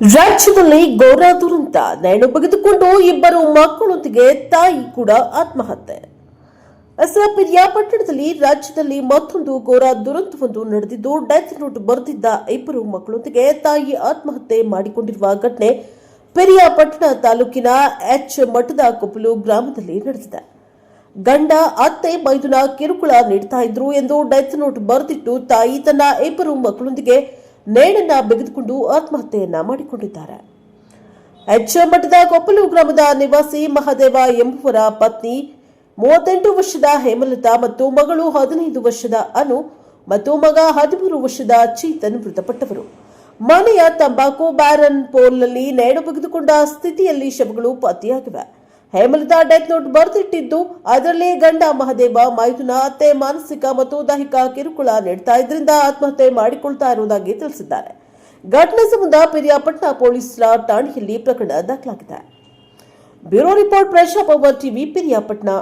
ರಾಜ್ಯದಲ್ಲಿ ಗೌರ ದುರಂತ. ನೇಣು ಬಗೆದುಕೊಂಡು ಇಬ್ಬರು ಮಕ್ಕಳೊಂದಿಗೆ ತಾಯಿ ಕೂಡ ಆತ್ಮಹತ್ಯೆ. ಪಟ್ಟಣದಲ್ಲಿ ರಾಜ್ಯದಲ್ಲಿ ಮತ್ತೊಂದು ಘೋರ ದುರಂತವೊಂದು ನಡೆದಿದ್ದು, ಡೆತ್ ನೋಟ್ ಬರೆದಿದ್ದ ಇಬ್ಬರು ಮಕ್ಕಳೊಂದಿಗೆ ತಾಯಿ ಆತ್ಮಹತ್ಯೆ ಮಾಡಿಕೊಂಡಿರುವ ಘಟನೆ ಪೆರಿಯಾಪಟ್ಟಣ ತಾಲೂಕಿನ ಎಚ್ ಮಠದ ಕೊಪ್ಪಲು ಗ್ರಾಮದಲ್ಲಿ ನಡೆದಿದೆ. ಗಂಡ ಅತ್ತೆ ಮೈದುನ ಕಿರುಕುಳ ನೀಡ್ತಾ ಇದ್ರು ಎಂದು ಡೆತ್ ನೋಟ್ ಬರೆದಿಟ್ಟು ತಾಯಿ ತನ್ನ ಇಬ್ಬರು ಮಕ್ಕಳೊಂದಿಗೆ ನೇಣನ್ನ ಬೆಗೆದುಕೊಂಡು ಆತ್ಮಹತ್ಯೆಯನ್ನ ಮಾಡಿಕೊಂಡಿದ್ದಾರೆ. ಎಚ್ ಮಠದ ಕೊಪ್ಪಲು ಗ್ರಾಮದ ನಿವಾಸಿ ಮಹಾದೇವ ಎಂಬುವರ ಪತ್ನಿ, ಮೂವತ್ತೆಂಟು ವರ್ಷದ ಹೇಮಲತಾ ಮತ್ತು ಮಗಳು ಹದಿನೈದು ವರ್ಷದ ಅನು ಮತ್ತು ಮಗ ಹದಿಮೂರು ವರ್ಷದ ಚೇತನ್ ಮೃತಪಟ್ಟವರು. ಮನೆಯ ತಂಬಾಕು, ಬ್ಯಾರನ್ ಪೋಲ್ನಲ್ಲಿ ನೇಣು ಬಗೆದುಕೊಂಡ ಸ್ಥಿತಿಯಲ್ಲಿ ಶವಗಳು ಪತ್ತೆಯಾಗಿವೆ. ಹೇಮಲತಾ ಡೆತ್ ನೋಟ್ ಬರೆದಿಟ್ಟಿದ್ದು ಅದರಲ್ಲಿ ಗಂಡ ಮಹದೇವ ಮೈಥುನ ಅತ್ತೆ ಮಾನಸಿಕ ಮತ್ತು ದೈಹಿಕ ಕಿರುಕುಳ ನೀಡ್ತಾ ಇದರಿಂದ ಆತ್ಮಹತ್ಯೆ ಮಾಡಿಕೊಳ್ತಾ ಇರುವುದಾಗಿ ತಿಳಿಸಿದ್ದಾರೆ. ಘಟನೆ ಸಂಬಂಧ ಪಿರಿಯಾಪಟ್ಟಣ ಪೊಲೀಸರ ಠಾಣೆಯಲ್ಲಿ ಪ್ರಕರಣ ದಾಖಲಾಗಿದೆ. Bureau report Praja power TV Piriyapatna